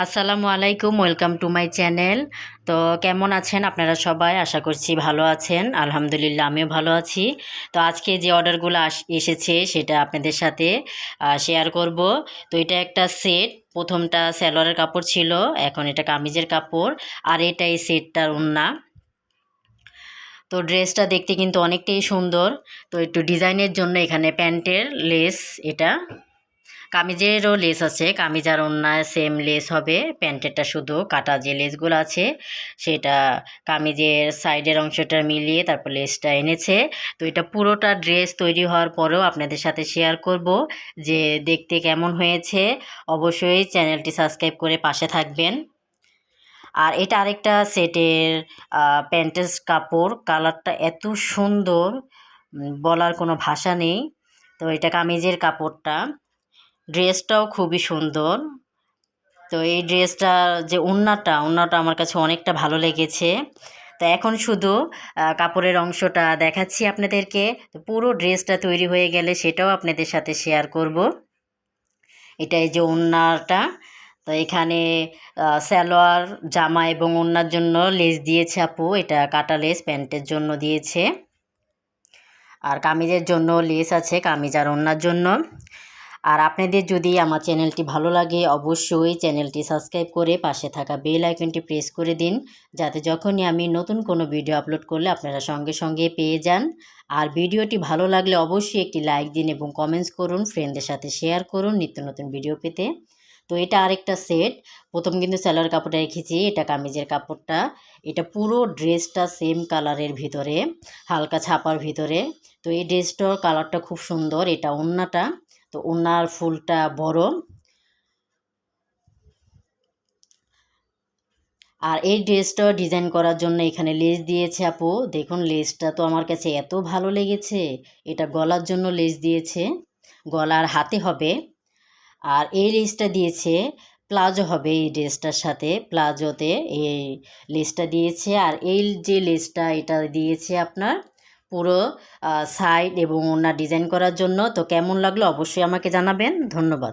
আসসালামু আলাইকুম, welcome to my channel. তো কেমন আছেন আপনারা সবাই? আশা করছি ভালো আছেন। আলহামদুলিল্লাহ, আমিও ভালো আছি। তো আজকে যে অর্ডারগুলো এসেছে সেটা আপনাদের সাথে শেয়ার করব। তো এটা একটা সেট। প্রথমটা স্যালোয়ারের কাপড় ছিল, এখন এটা কামিজের কাপড়। আর এটা এই সেটটার উন্না তো ড্রেসটা দেখতে কিন্তু অনেকটাই সুন্দর। তো একটু ডিজাইনের জন্য এখানে প্যান্টের লেস এটা। কামিজেরও লেস আছে কামিজ আর অন্যায় সেম লেস হবে, প্যান্টেরটা শুধু কাটা যে লেসগুলো আছে, সেটা কামিজের সাইডের অংশটা মিলিয়ে তারপর লেসটা এনেছে। তো এটা পুরোটা ড্রেস তৈরি হওয়ার পরেও আপনাদের সাথে শেয়ার করব যে দেখতে কেমন হয়েছে। অবশ্যই চ্যানেলটি সাবস্ক্রাইব করে পাশে থাকবেন। আর এটা আরেকটা সেটের প্যান্টের কাপড়। কালারটা এত সুন্দর বলার কোনো ভাষা নেই। তো এটা কামিজের কাপড়টা। ড্রেসটাও খুবই সুন্দর। তো এই ড্রেসটা যে ওড়নাটা ওড়নাটা আমার কাছে অনেকটা ভালো লেগেছে। তো এখন শুধু কাপড়ের অংশটা দেখাচ্ছি আপনাদেরকে। পুরো ড্রেসটা তৈরি হয়ে গেলে সেটাও আপনাদের সাথে শেয়ার করব। এটা এই যে ওড়নাটা তো এখানে আহ, সালোয়ার জামা এবং ওড়নার জন্য লেস দিয়েছে আপু। এটা কাটা লেস প্যান্টের জন্য দিয়েছে। আর কামিজের জন্য লেস আছে কামিজ আর ওড়নার জন্য। আর আপনাদের যদি আমার চ্যানেলটি ভালো লাগে, অবশ্যই চ্যানেলটি সাবস্ক্রাইব করে পাশে থাকা বেল আইকনটি প্রেস করে দিন, যাতে যখনই আমি নতুন কোনো ভিডিও আপলোড করলে আপনারা সঙ্গে সঙ্গে পেয়ে যান। আর ভিডিওটি ভালো লাগলে অবশ্যই একটি লাইক দিন এবং কমেন্টস করুন, ফ্রেন্ডদের সাথে শেয়ার করুন নিত্য নতুন ভিডিও পেতে। তো এটা আরেকটা সেট। প্রথম কিন্তু স্যালোয়ার কাপড়টা রেখেছি, এটা কামিজের কাপড়টা। এটা পুরো ড্রেসটা সেম কালারের ভিতরে, হালকা ছাপার ভিতরে। তো এই ড্রেসটার কালারটা খুব সুন্দর, এটা ওড়নাটা তো ওনার ফুলটা বড় আর এই ড্রেসটা ডিজাইন করার জন্য এখানে লেস দিয়েছে আপু। দেখুন, লেসটা তো আমার কাছে এত ভালো লেগেছে। এটা গলার জন্য লেস দিয়েছে। গলার হাতে হবে। আর এই লেসটা দিয়েছে, প্লাজো হবে এই ড্রেসটার সাথে। প্লাজোতে এই লেসটা দিয়েছে। আর এই যে লেসটা, এটা দিয়েছে আপনার পুরো সাইড এবং ওনার ডিজাইন করার জন্য। তো কেমন লাগল অবশ্যই আমাকে জানাবেন। ধন্যবাদ।